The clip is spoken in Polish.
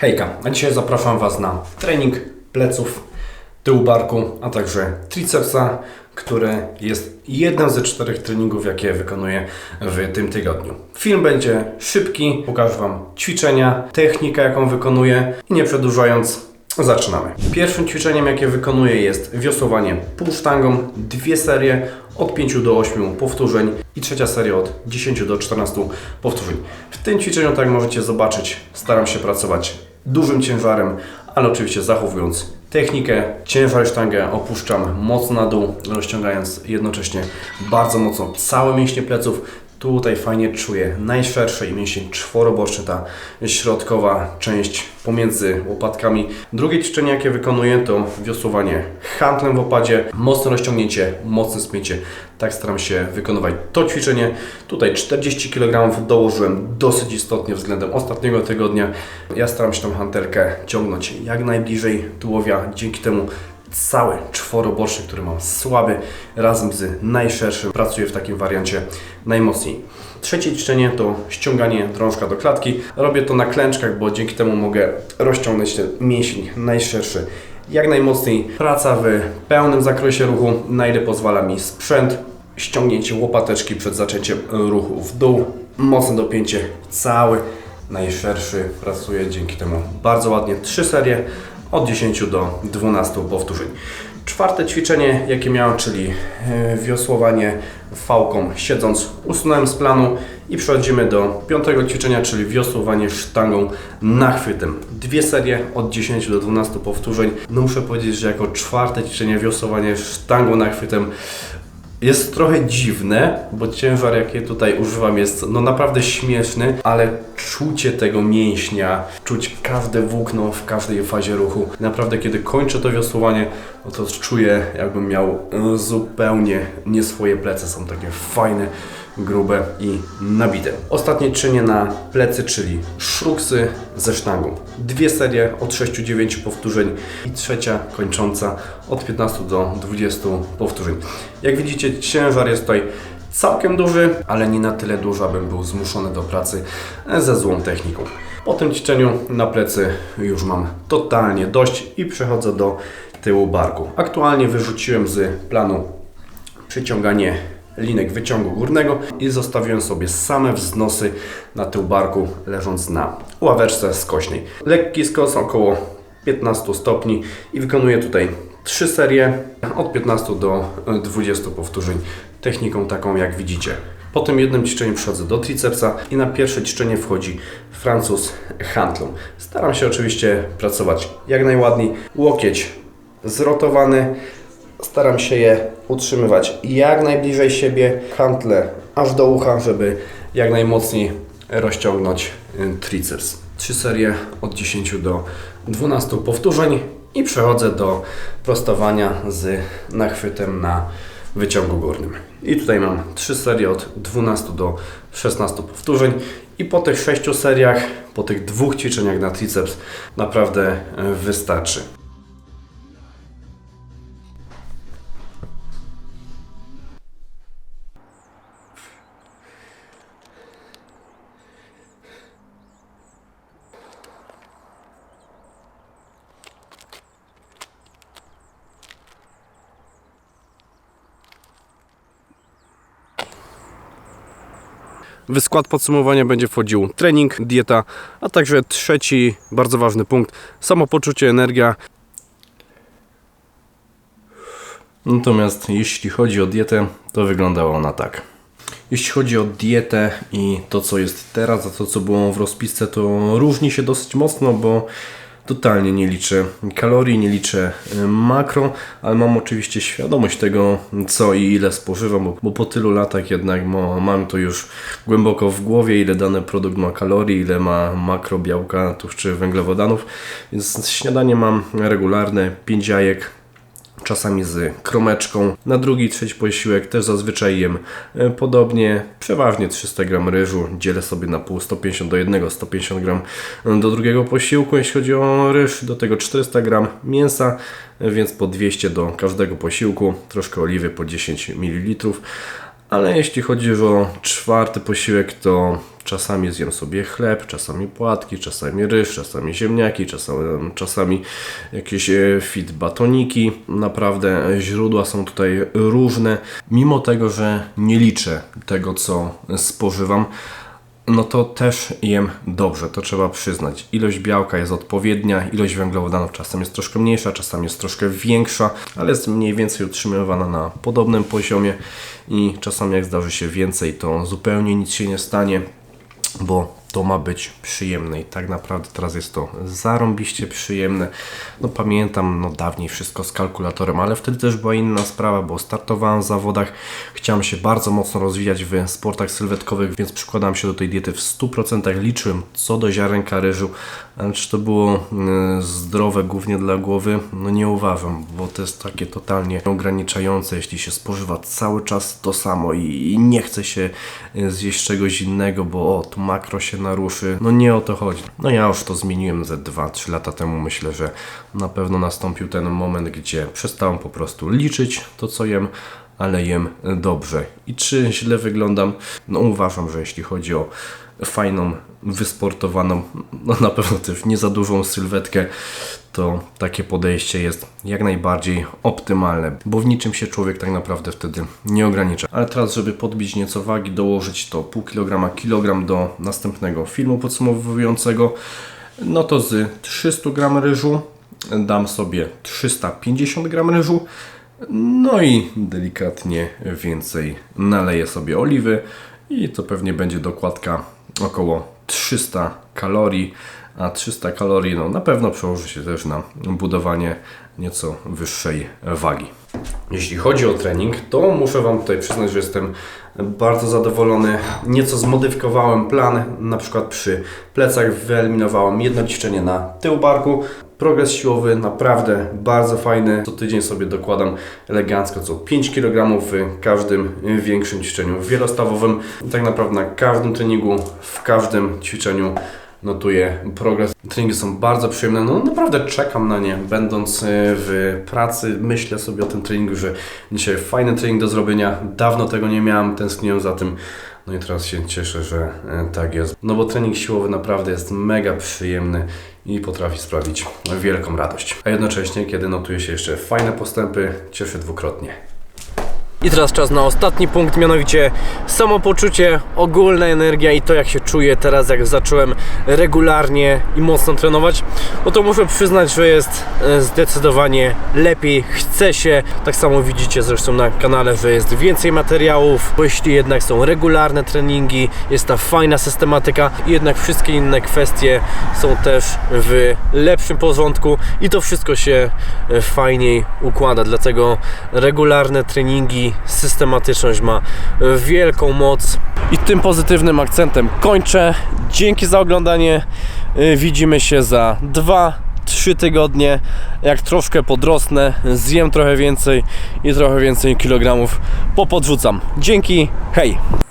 Hejka, a dzisiaj zapraszam Was na trening pleców, tyłu barku, a także tricepsa, który jest jednym ze czterech treningów, jakie wykonuję w tym tygodniu. Film będzie szybki, pokażę Wam ćwiczenia, technikę, jaką wykonuję i nie przedłużając, zaczynamy. Pierwszym ćwiczeniem, jakie wykonuję jest wiosłowanie półsztangą, dwie serie od 5 do 8 powtórzeń i trzecia seria od 10 do 14 powtórzeń. W tym ćwiczeniu, tak jak możecie zobaczyć, staram się pracować dużym ciężarem, ale oczywiście zachowując technikę. Ciężar sztangę opuszczam mocno na dół, rozciągając jednocześnie bardzo mocno całe mięśnie pleców. Tutaj fajnie czuję najszersze i mięsień czworoboczny, ta środkowa część pomiędzy łopatkami. Drugie ćwiczenie, jakie wykonuję, to wiosłowanie handlem w opadzie, mocne rozciągnięcie, mocne spięcie. Tak staram się wykonywać to ćwiczenie. Tutaj 40 kg dołożyłem dosyć istotnie względem ostatniego tygodnia. Ja staram się tą hantelkę ciągnąć jak najbliżej tułowia. Dzięki temu cały czworoboczny, który mam słaby, razem z najszerszym pracuję w takim wariancie najmocniej. Trzecie ćwiczenie to ściąganie drążka do klatki. Robię to na klęczkach, bo dzięki temu mogę rozciągnąć ten mięsień najszerszy jak najmocniej. Praca w pełnym zakresie ruchu, na ile pozwala mi sprzęt. Ściągnięcie łopateczki przed zaczęciem ruchu w dół. Mocne dopięcie cały najszerszy pracuje dzięki temu bardzo ładnie. Trzy serie od 10 do 12 powtórzeń. Czwarte ćwiczenie, jakie miałem, czyli e, wiosłowanie fałką siedząc, usunąłem z planu i przechodzimy do piątego ćwiczenia, czyli wiosłowanie sztangą nachwytem. Dwie serie od 10 do 12 powtórzeń. No muszę powiedzieć, że jako czwarte ćwiczenie wiosłowanie sztangą nachwytem jest trochę dziwne, bo ciężar jaki tutaj używam jest no naprawdę śmieszny, ale czucie tego mięśnia, czuć każde włókno w każdej fazie ruchu. Naprawdę kiedy kończę to wiosłowanie, no to czuję jakbym miał zupełnie nie swoje plecy, są takie fajne grube i nabite. Ostatnie czynię na plecy, czyli szruksy ze sztangą. Dwie serie od 6-9 powtórzeń i trzecia kończąca od 15 do 20 powtórzeń. Jak widzicie, ciężar jest tutaj całkiem duży, ale nie na tyle duży, abym był zmuszony do pracy ze złą techniką. Po tym ćwiczeniu na plecy już mam totalnie dość i przechodzę do tyłu barku. Aktualnie wyrzuciłem z planu przyciąganie linek wyciągu górnego i zostawiłem sobie same wznosy na tył barku, leżąc na ławeczce skośnej. Lekki skos około 15 stopni i wykonuję tutaj trzy serie od 15 do 20 powtórzeń techniką taką jak widzicie. Po tym jednym ćwiczeniu przechodzę do tricepsa i na pierwsze ćwiczenie wchodzi Francuz Hantlą. Staram się oczywiście pracować jak najładniej. Łokieć zrotowany, Staram się je utrzymywać jak najbliżej siebie, hantle aż do ucha, żeby jak najmocniej rozciągnąć y, triceps. Trzy serie od 10 do 12 powtórzeń i przechodzę do prostowania z nachwytem na wyciągu górnym. I tutaj mam trzy serie od 12 do 16 powtórzeń i po tych sześciu seriach, po tych dwóch ćwiczeniach na triceps naprawdę y, wystarczy. W skład podsumowania będzie wchodził trening, dieta, a także trzeci bardzo ważny punkt samopoczucie, energia. Natomiast jeśli chodzi o dietę, to wyglądała ona tak. Jeśli chodzi o dietę i to, co jest teraz, a to, co było w rozpisce, to różni się dosyć mocno, bo totalnie nie liczę kalorii, nie liczę y, makro, ale mam oczywiście świadomość tego, co i ile spożywam, bo, po tylu latach jednak mam to już głęboko w głowie, ile dany produkt ma kalorii, ile ma makro, białka, tłuszczy, węglowodanów, więc śniadanie mam regularne, 5 jajek, czasami z kromeczką. Na drugi, trzeci posiłek też zazwyczaj jem e, podobnie, przeważnie 300 g ryżu, dzielę sobie na pół 150 do 1, 150 g do drugiego posiłku, jeśli chodzi o ryż, do tego 400 g mięsa, e, więc po 200 do każdego posiłku, troszkę oliwy po 10 ml. Ale jeśli chodzi o czwarty posiłek, to Czasami zjem sobie chleb, czasami płatki, czasami ryż, czasami ziemniaki, czasami, czasami jakieś e, fit batoniki. Naprawdę źródła są tutaj różne. Mimo tego, że nie liczę tego, co spożywam, no to też jem dobrze, to trzeba przyznać. Ilość białka jest odpowiednia, ilość węglowodanów czasem jest troszkę mniejsza, czasem jest troszkę większa, ale jest mniej więcej utrzymywana na podobnym poziomie i czasami jak zdarzy się więcej, to zupełnie nic się nie stanie, bo to ma być przyjemne i tak naprawdę teraz jest to zarąbiście przyjemne. No pamiętam, no dawniej wszystko z kalkulatorem, ale wtedy też była inna sprawa, bo startowałem w zawodach, chciałem się bardzo mocno rozwijać w sportach sylwetkowych, więc przykładałem się do tej diety w 100%, liczyłem co do ziarenka ryżu, ale czy to było y, zdrowe głównie dla głowy? No nie uważam, bo to jest takie totalnie ograniczające, jeśli się spożywa cały czas to samo i, nie chce się y, zjeść czegoś innego, bo o, tu makro się naruszy. No nie o to chodzi. No ja już to zmieniłem ze 2-3 lata temu. Myślę, że na pewno nastąpił ten moment, gdzie przestałem po prostu liczyć to, co jem, ale jem dobrze. I czy źle wyglądam? No uważam, że jeśli chodzi o fajną, wysportowaną, no na pewno też nie za dużą sylwetkę, to takie podejście jest jak najbardziej optymalne, bo w niczym się człowiek tak naprawdę wtedy nie ogranicza. Ale teraz, żeby podbić nieco wagi, dołożyć to pół kilograma, kilogram do następnego filmu podsumowującego, no to z 300 gram ryżu dam sobie 350 gram ryżu, no i delikatnie więcej naleję sobie oliwy i to pewnie będzie dokładka około 300 kalorii, a 300 kalorii no, na pewno przełoży się też na budowanie nieco wyższej wagi. Jeśli chodzi o trening, to muszę Wam tutaj przyznać, że jestem bardzo zadowolony. Nieco zmodyfikowałem plan, na przykład przy plecach wyeliminowałem jedno ćwiczenie na tył barku. Progres siłowy naprawdę bardzo fajny. Co tydzień sobie dokładam elegancko co 5 kg w każdym większym ćwiczeniu wielostawowym. Tak naprawdę na każdym treningu, w każdym ćwiczeniu notuję progres. Treningi są bardzo przyjemne, no naprawdę czekam na nie. Będąc y, w pracy, myślę sobie o tym treningu, że dzisiaj fajny trening do zrobienia. Dawno tego nie miałem, tęskniłem za tym. No i teraz się cieszę, że y, tak jest. No bo trening siłowy naprawdę jest mega przyjemny i potrafi sprawić wielką radość. A jednocześnie, kiedy notuje się jeszcze fajne postępy, cieszy dwukrotnie. I teraz czas na ostatni punkt, mianowicie samopoczucie, ogólna energia i to jak się czuję teraz, jak zacząłem regularnie i mocno trenować. No to muszę przyznać, że jest e, zdecydowanie lepiej, chce się. Tak samo widzicie zresztą na kanale, że jest więcej materiałów, bo jeśli jednak są regularne treningi, jest ta fajna systematyka, jednak wszystkie inne kwestie są też w lepszym porządku i to wszystko się e, fajniej układa. Dlatego regularne treningi, systematyczność ma e, wielką moc. I tym pozytywnym akcentem kończę. Dzięki za oglądanie. E, Widzimy się za dwa, trzy tygodnie. Jak troszkę podrosnę, zjem trochę więcej i trochę więcej kilogramów popodrzucam. Dzięki, hej!